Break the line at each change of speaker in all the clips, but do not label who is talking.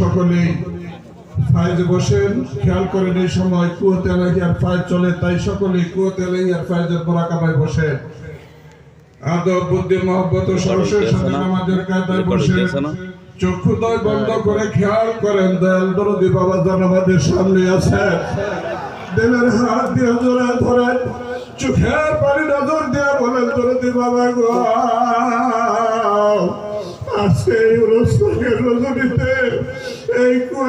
সকলেই ফাইজে বসেন। খেয়াল করেন এই সময় কুয়াতে আর ফাইজ চলে তাই সকলেই কুয়াতে আর ফাইজের মোরাকাবায় বসেন। আদব বুদ্ধি মহব্বত ও সরসের সাথে নামাজের কায়দায় বসে চক্ষুদয় বন্ধ করে খেয়াল করেন দয়াল দরদি বাবা জান আমাদের সামনে আছে দিলের হাত দিয়ে জোরে ধরেন চোখের পানি নজর দিয়ে বলেন দরদি বাবা গো আজকে এই অনুষ্ঠানের রজনীতে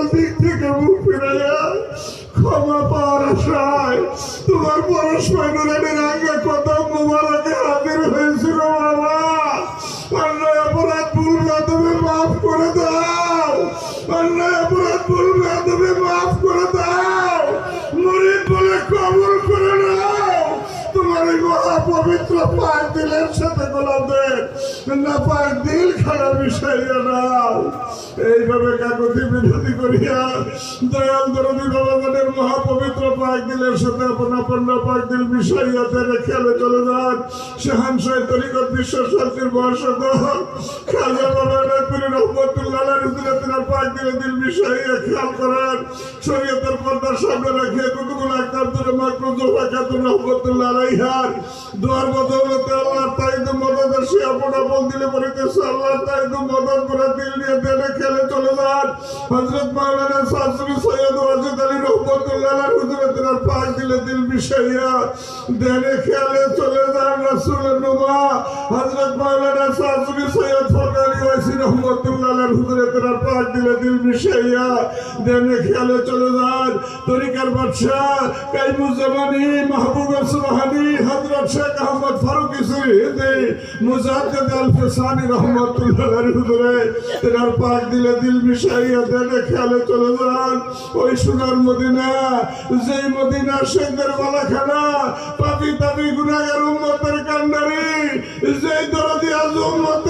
সকল দিক থেকে মুখ ফিরাইয়া ক্ষমা পাওয়ার আশায় তোমার পরস্পর নুরানের আগে কত তোমার এই মহা পবিত্র পাক দিলের সাথে গোলামদের না, পাক দিল খারাপ বিষয় এইভাবে কাকতি বিনতি করিয়া দয়াল দরদি বাবাদের মহা পবিত্র পাক দিলের সাথে আপন আপন পাক দিল মিশাইয়া তেরে খেলে চলে যান শাহান শহীদ তরিকত বিশ্ব শান্তির বর্ষত খাজা বাবা নাকুরি রহমতুল্লাহ রুজুল্লাহ তিনার পাক দিলে দিল মিশাইয়া খেয়াল করেন। শরীয়তের পর্দার সামনে খাতুন রহমতুল্লাহ দুয়ার আল্লাহ সে আপন আপন দিলে আল্লাহ করে দিল নিয়ে যান হযরত মাওলানা শাস্ত্রী সৈয়দ ওয়াজিদ আলী রহমতুল্লাহ হুজুরে তিনার পাক দিলে দিল মিশাইয়া দেনে খেলে চলে যান রাসূলের নুমা হযরত মাওলানা ওয়াসি রহমতুল্লাহ হুজুরে তিনার পাক দিলে দিল মিশাইয়া। দেনে খেলে চলে যান। তরিকার বাদশাহ কাইমুজ্জামানি মাহবুব সুবহানি হযরত শেখ আহমদ ফারুক ইসরি মুজাদ্দিদ আল ফিসানি রহমাতুল্লাহ আলাইহি হুজুরে পাক দিলে দিল মিশাইয়া। দেনে খেলে চলে যান। ওই সোনার মদিনা, যেই মদিনা শেখদের বালাখানা পাপি, তাপি, গুনাহগার উম্মতের কান্ডারি, যেই দরদি আজ কান্দে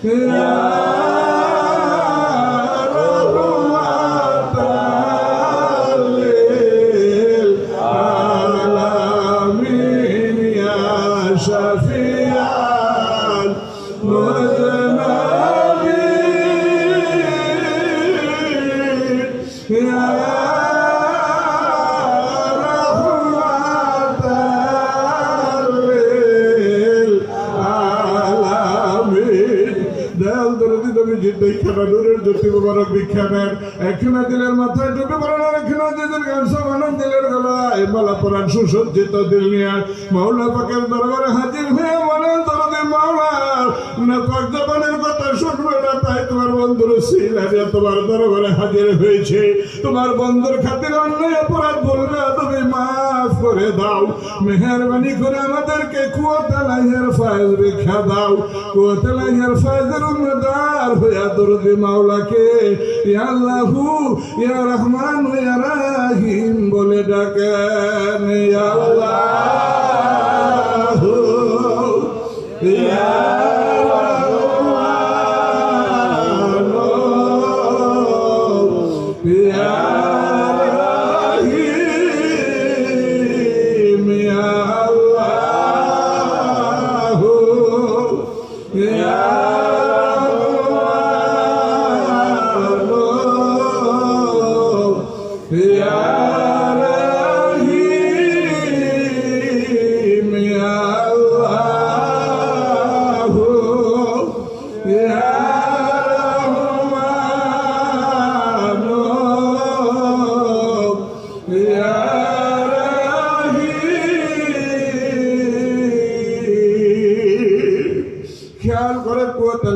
আলামিন দয়াল খানা নূরের জ্যোতি মুবারক বিখ্যানের একখানা দিলের মাথায় ডুবে পড়ানো একখানা দিলের গামছা বানান দিলের গলায় মালা পরান সুসজ্জিত দিল নিয়ে। মাওলা পাকের দরবারে হাজির হয়ে বলেন তোমাদের মাওলা না পাক জবানের কথা শুনবে, না তাই বন্ধুর সিলারিয়া তোমার দরবারে হাজির হয়েছে। তোমার বন্ধুর খাতির অন্যায় অপরাধ বলবে তুমি মাফ করে দাও। মেহরবানি করে আমাদেরকে কুয়াতালাইয়ের ফায়জ রেখা দাও। কুয়াতালাইয়ের ফায়জের উন্নদার হইয়া দরদি মাওলাকে, ইয়া আল্লাহু, ইয়া রহমান, ইয়া রাহিম বলে ডাকেন, ইয়া আল্লাহ। ইয়া খেয়াল করে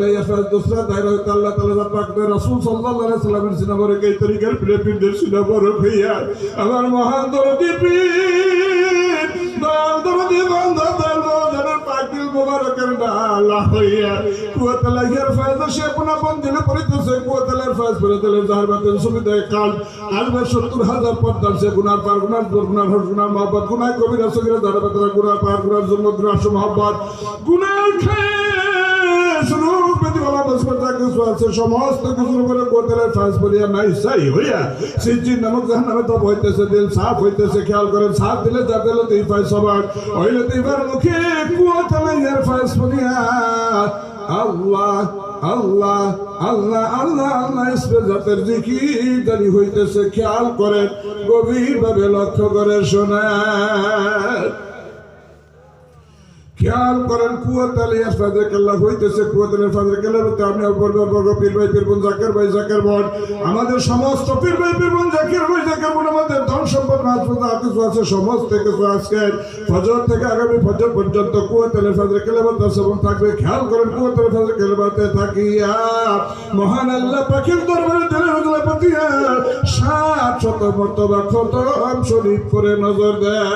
ইয়াফাজ দুসরা আল্লাহ দে রাসূল সাল্লামের সিনাবরে সিনাবরে আমার মহান দরদি দরদি বাতের সুবিধায় কাল আসবে জন্য খেয়ে সমস্ত কিছুর উপরে কোতেলের ফাঁস বলিয়া নাই, সাই হইয়া সিজ্জির নামক জাহান নামে তপ হইতেছে, দিল সাফ হইতেছে, খেয়াল করেন, সাফ দিলে যা দিলে তুই পাই সবার হইলে তুই মুখে ইয়ার ফাঁস বলিয়া আল্লাহ আল্লাহ আল্লাহ আল্লাহ আল্লাহ জাতের জিকির জারি হইতেছে, খেয়াল করেন, গভীরভাবে লক্ষ্য করে শোনেন। খেয়াল করেন, কুয়াত আলী আসফাদের কেল্লা হইতেছে, কুয়াত আলী ফাদের কেল্লার মধ্যে আমি বর্গ বর্গ পীর ভাই, পীর বোন জাকের ভাই, জাকের বোন। আমাদের সমস্ত পীর ভাই, পীর বোন, জাকের ভাই, জাকের বোন, আমাদের ধন সম্পদ মাঝপথ আর কিছু আছে, সমস্ত কিছু আজকে ফজর থেকে আগামী ফজর পর্যন্ত কুয়াত আলী ফাদের কেল্লাবাদ দর্শন থাকবে। খেয়াল করেন, কুয়াত আলী ফাদের কেল্লাবাতে থাকিয়া, মহান আল্লাহ পাখির দরবারে দিলে হজলা পাতিয়া, সাত শত মর্তবা খতম শরীফ করে নজর দেয়।